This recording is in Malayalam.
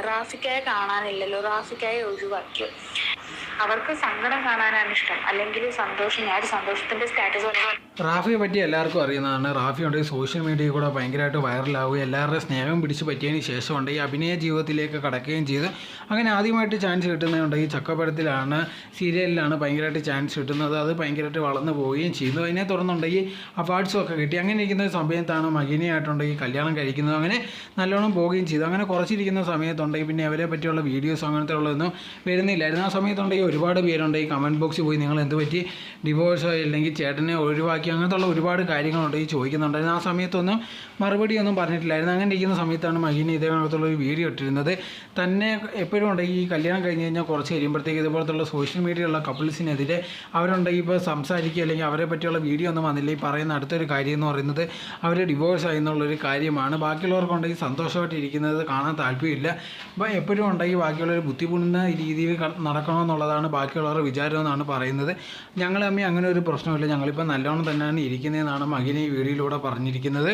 റാഫിക്കായെ കാണാനില്ലല്ലോ. റാഫിക്കായെ ഒഴിവാക്കി. അവർക്ക് സങ്കടം കാണാനാണ് ഇഷ്ടം. അല്ലെങ്കിൽ സന്തോഷം ഞാൻ ഒരു സന്തോഷത്തിന്റെ സ്റ്റാറ്റസ് റാഫിയെ പറ്റി എല്ലാവർക്കും അറിയുന്നതാണ്. റാഫി ഉണ്ട് സോഷ്യൽ മീഡിയയിൽ കൂടെ ഭയങ്കരമായിട്ട് വൈറലാവുകയും എല്ലാവരുടെ സ്നേഹം പിടിച്ച് പറ്റിയതിന് ശേഷമുണ്ട് ഈ അഭിനയ ജീവിതത്തിലേക്ക് കടക്കുകയും ചെയ്ത് അങ്ങനെ ആദ്യമായിട്ട് ചാൻസ് കിട്ടുന്നതുകൊണ്ട് ഈ ചക്കപ്പഴത്തിലാണ് സീരിയലിലാണ് ഭയങ്കരമായിട്ട് ചാൻസ് കിട്ടുന്നത്. അത് ഭയങ്കരമായിട്ട് വളർന്നു പോവുകയും ചെയ്തു. അതിനെ തുടർന്നുണ്ടെങ്കിൽ അവാർഡ്സും ഒക്കെ കിട്ടി. അങ്ങനെ ഇരിക്കുന്ന സമയത്താണ് മകിനിയായിട്ടുണ്ടെങ്കിൽ കല്യാണം കഴിക്കുന്നത്. അങ്ങനെ നല്ലോണം പോവുകയും ചെയ്തു. അങ്ങനെ കുറച്ചിരിക്കുന്ന സമയത്തുണ്ടെങ്കിൽ പിന്നെ അവരെ പറ്റിയുള്ള വീഡിയോസ് അങ്ങനത്തെ ഉള്ളതൊന്നും വരുന്നില്ലായിരുന്നു. ആ സമയത്തുണ്ടെങ്കിൽ ഒരുപാട് പേരുണ്ട് ഈ കമന്റ് ബോക്സിൽ പോയി നിങ്ങൾ എന്ത് പറ്റി ഡിവോഴ്സോ അല്ലെങ്കിൽ ചേട്ടനെ ഒഴിവാക്കി? അങ്ങനത്തെ ഉള്ള ഒരുപാട് കാര്യങ്ങളുണ്ട്. ഈ ചോദിക്കുന്നുണ്ടായിരുന്നു. ആ സമയത്തൊന്നും മറുപടി ഒന്നും പറഞ്ഞിട്ടില്ലായിരുന്നു. അങ്ങനെ ഇരിക്കുന്ന സമയത്താണ് മഹിനി ഇതേപോലത്തുള്ള ഒരു വീഡിയോ ഇട്ടിരുന്നത്. തന്നെ എപ്പോഴും ഉണ്ടെങ്കിൽ ഈ കല്യാണം കഴിഞ്ഞ് കഴിഞ്ഞാൽ കുറച്ച് കഴിയുമ്പോഴത്തേക്ക് ഇതുപോലത്തുള്ള സോഷ്യൽ മീഡിയയിലുള്ള കപ്പിൾസിനെതിരെ അവരുണ്ടെങ്കിൽ ഇപ്പോൾ സംസാരിക്കുക അല്ലെങ്കിൽ അവരെ പറ്റിയുള്ള വീഡിയോ ഒന്നും വന്നില്ല. ഈ പറയുന്ന അടുത്തൊരു കാര്യം എന്ന് പറയുന്നത് അവർ ഡിവോഴ്സ് ആയി എന്നുള്ളൊരു കാര്യമാണ്. ബാക്കിയുള്ളവർക്കുണ്ടെങ്കിൽ സന്തോഷമായിട്ട് ഇരിക്കുന്നത് കാണാൻ താല്പര്യമില്ല. അപ്പോൾ എപ്പോഴും ഉണ്ടെങ്കിൽ ബാക്കിയുള്ളവർ ബുദ്ധിമുട്ടുന്ന രീതിയിൽ നടക്കണമെന്നുള്ളതാണ് ബാക്കിയുള്ളവരുടെ വിചാരം എന്നാണ് പറയുന്നത്. ഞങ്ങൾ തമ്മിൽ അങ്ങനെ ഒരു പ്രശ്നമില്ല. ഞങ്ങളിപ്പോൾ നല്ലോണം തന്നെയാണ് ഇരിക്കുന്നതെന്നാണ് മകിനി വീഡിയോയിലൂടെ പറഞ്ഞിരിക്കുന്നത്.